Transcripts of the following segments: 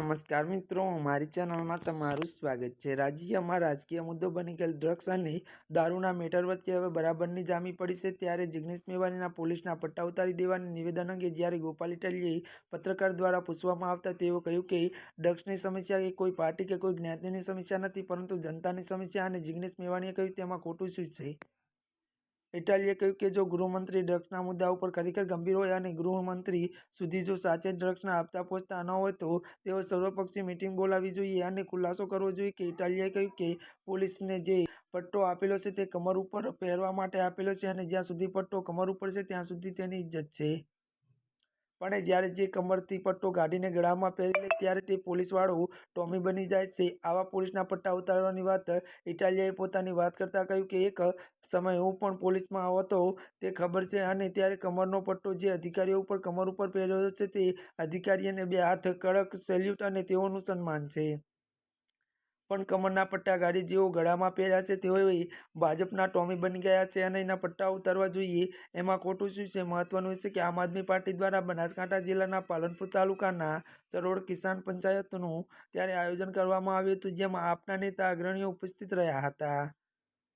નમસ્કાર મિત્રો, મારી ચેનલમાં તમારું સ્વાગત છે. રાજ્યમાં રાજકીય મુદ્દો બની ગયેલ ડ્રગ્સ અને દારૂના મેટર વચ્ચે હવે બરાબરની જામી પડી છે. ત્યારે જિગ્નેશ મેવાણીના પોલીસના પટ્ટા ઉતારી દેવાની નિવેદન અંગે જ્યારે ગોપાલ ઇટાલીએ પત્રકાર દ્વારા પૂછવામાં આવતા તેઓ કહ્યું કે ડ્રગ્સની સમસ્યા એ કોઈ પાર્ટી કે કોઈ જ્ઞાતિની સમસ્યા નથી, પરંતુ જનતાની સમસ્યા અને જિગ્નેશ મેવાણીએ કહ્યું તેમાં ખોટું શું છે? ઇટાલીએ કહ્યું કે જો ગૃહમંત્રી ડ્રગ્સના મુદ્દા ઉપર ખરેખર ગંભીર હોય અને ગૃહમંત્રી સુધી જો સાચે ડ્રગ્સના આપતા પહોંચતા ન હોય તો તેઓ સર્વપક્ષી મિટિંગ બોલાવી જોઈએ અને ખુલાસો કરવો જોઈએ કે ઇટાલીએ કહ્યું કે પોલીસને જે પટ્ટો આપેલો છે તે કમર ઉપર પહેરવા માટે આપેલો છે અને જ્યાં સુધી પટ્ટો કમર ઉપર છે, ત્યાં સુધી તેની ઇજ્જત છે. પણ જ્યારે જે કમરથી પટ્ટો કાઢીને ગળામાં પહેરી લે, ત્યારે તે પોલીસવાળો ટોમી બની જાય છે. આવા પોલીસના પટ્ટા ઉતારવાની વાત, ઇટાલિયાએ પોતાની વાત કરતાં કહ્યું કે, એક સમય હું પણ પોલીસમાં હતો, તે ખબર છે. અને ત્યારે કમરનો પટ્ટો જે અધિકારીઓ ઉપર કમર ઉપર પહેર્યો છે, તે અધિકારીઓને બે હાથ, કડક સેલ્યુટ અને તેઓનું સન્માન છે. પણ કમરના પટ્ટા ગાડી જેઓ ગળામાં પહેર્યા છે, તેઓએ ભાજપના ટોમી બની ગયા છે અને એના પટ્ટા ઉતારવા જોઈએ. એમાં ખોટું શું છે? મહત્વનું છે કે આમ આદમી પાર્ટી દ્વારા બનાસકાંઠા જિલ્લાના પાલનપુર તાલુકાના ચરોડ કિસાન પંચાયતનું ત્યારે આયોજન કરવામાં આવ્યું હતું, જેમાં આપના નેતા અગ્રણીઓ ઉપસ્થિત રહ્યા હતા.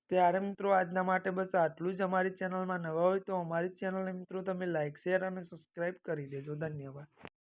ત્યારે મિત્રો, આજના માટે બસ આટલું જ. અમારી ચેનલમાં નવા હોય તો અમારી ચેનલને મિત્રો તમે લાઇક શેર અને સબસ્ક્રાઈબ કરી દેજો. ધન્યવાદ.